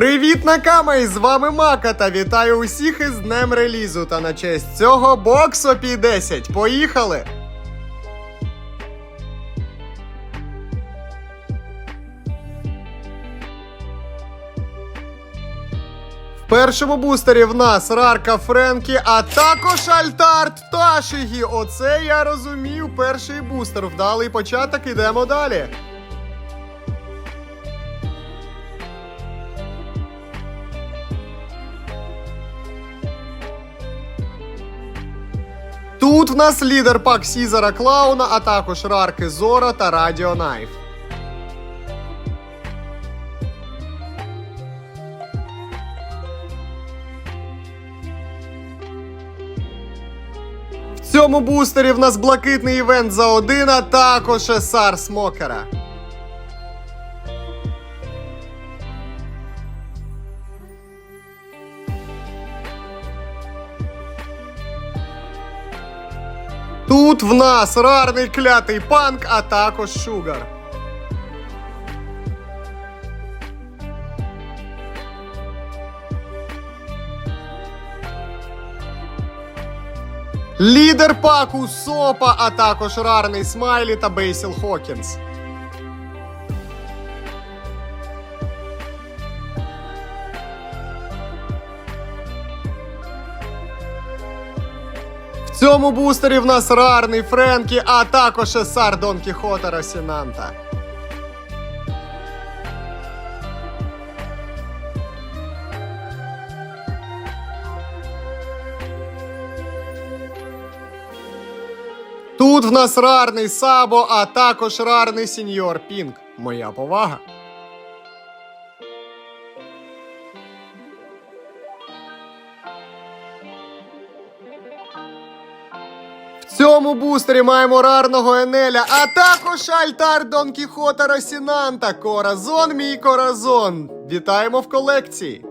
Привіт, Накамай! З вами Мака та вітаю усіх із днем релізу. Та на честь цього боксу P10. Поїхали! В першому бустері в нас Рарка Френкі, а також Альтарт Ташигі. Оце я розумів. Перший бустер. Вдалий початок, ідемо далі. Тут в нас лідер пак Сізера Клауна, а також Рарки Зора та Радіо Найф. В цьому бустері в нас блакитний івент за один, а також Есар Смокера. Тут в нас рарний клятий панк, а також шугар. Лідер паку Сопа, а також рарний Смайлі та Бейсіл Хокінс. Цьому бустері в нас рарний Френкі, а також Есар Дон Кіхота Росінанта. Тут в нас рарний Сабо, а також рарний Сіньор Пінк. Моя повага. Цьому бустері маємо рарного Енеля, а також Альтар Дон Кіхота Росінанта. Коразон, мій коразон. Вітаємо в колекції.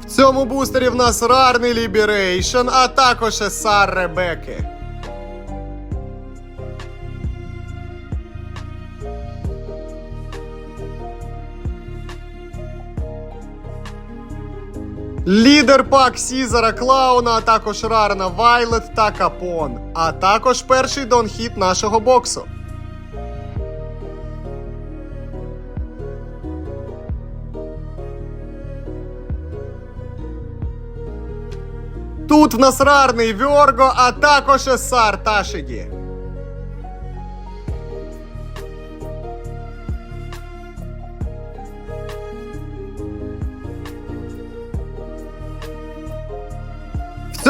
В цьому бустері в нас рарний Ліберейшн, а також Есар Ребеки. Лідер пак Сізара Клауна, а також Рарна Вайлет та Капон. А також перший донхіт нашого боксу. Тут в нас рарний Вьорго, а також Есар Ташигі.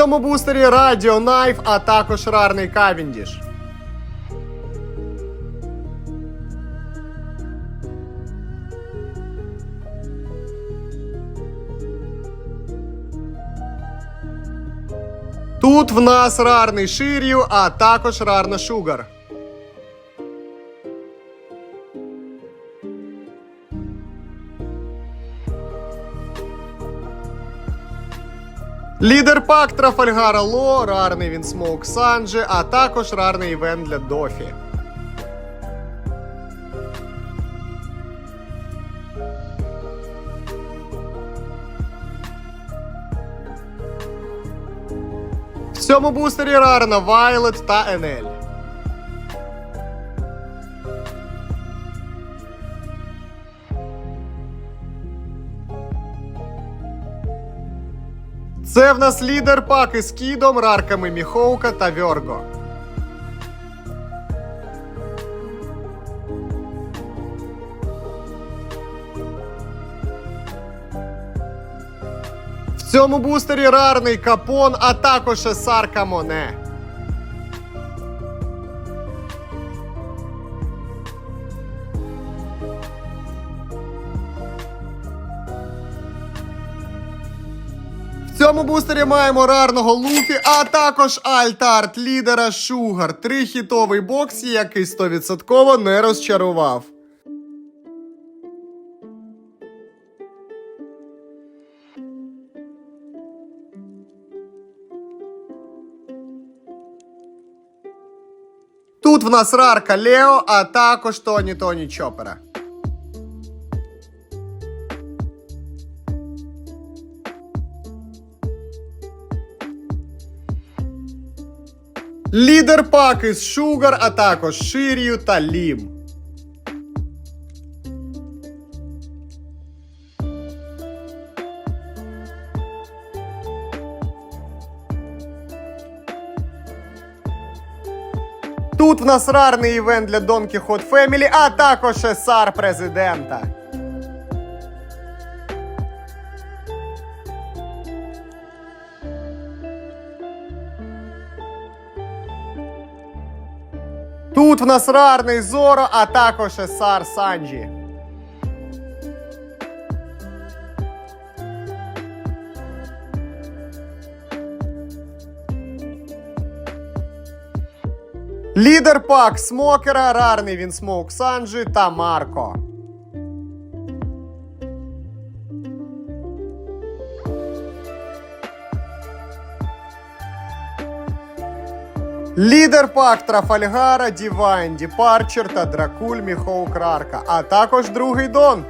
Цьому бустері Радіо Найф, а також рарний Кавіндіш. Тут в нас рарний Шир'ю, а також рарна Шугар. Лідер пак Трафальгара Ло, рарний він Смоук Санджі, а також рарний івент для Дофі. В цьому бустері рарна Вайлет та Енель. Це в нас лідер пак із кідом, рарками Міхоука та Вьорго. В цьому бустері рарний капон, а також Есар Камоне. цьому бустері маємо рарного Луфі, а також альтарт лідера Шугар. Трихітовий бокс, який 100% не розчарував. Тут в нас рарка Лео, а також Тоні Тоні Чопера. Лідер пак із Шугар, а також Ширію та Лім. Тут в нас рарний івент для Donkey Hot Family, а також есар президента. Тут в нас рарний Зоро, а також Сар Санджі. Лідер пак Смокера, рарний він Смоук Санджі та Марко. Лідер пак Трафальгара, Дівайн, Діпарчер та Дракуль Міхоук Рарка, а також другий Дон.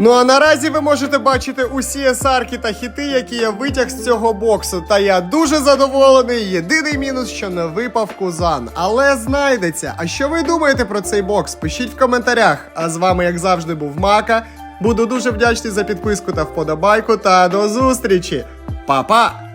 Ну а наразі ви можете бачити усі есарки та хіти, які я витяг з цього боксу. Та я дуже задоволений. Єдиний мінус, що не випав кузан. Але знайдеться. А що ви думаєте про цей бокс? Пишіть в коментарях. А з вами, як завжди, був Мака. Буду дуже вдячний за підписку та вподобайку. Та до зустрічі. Па-па!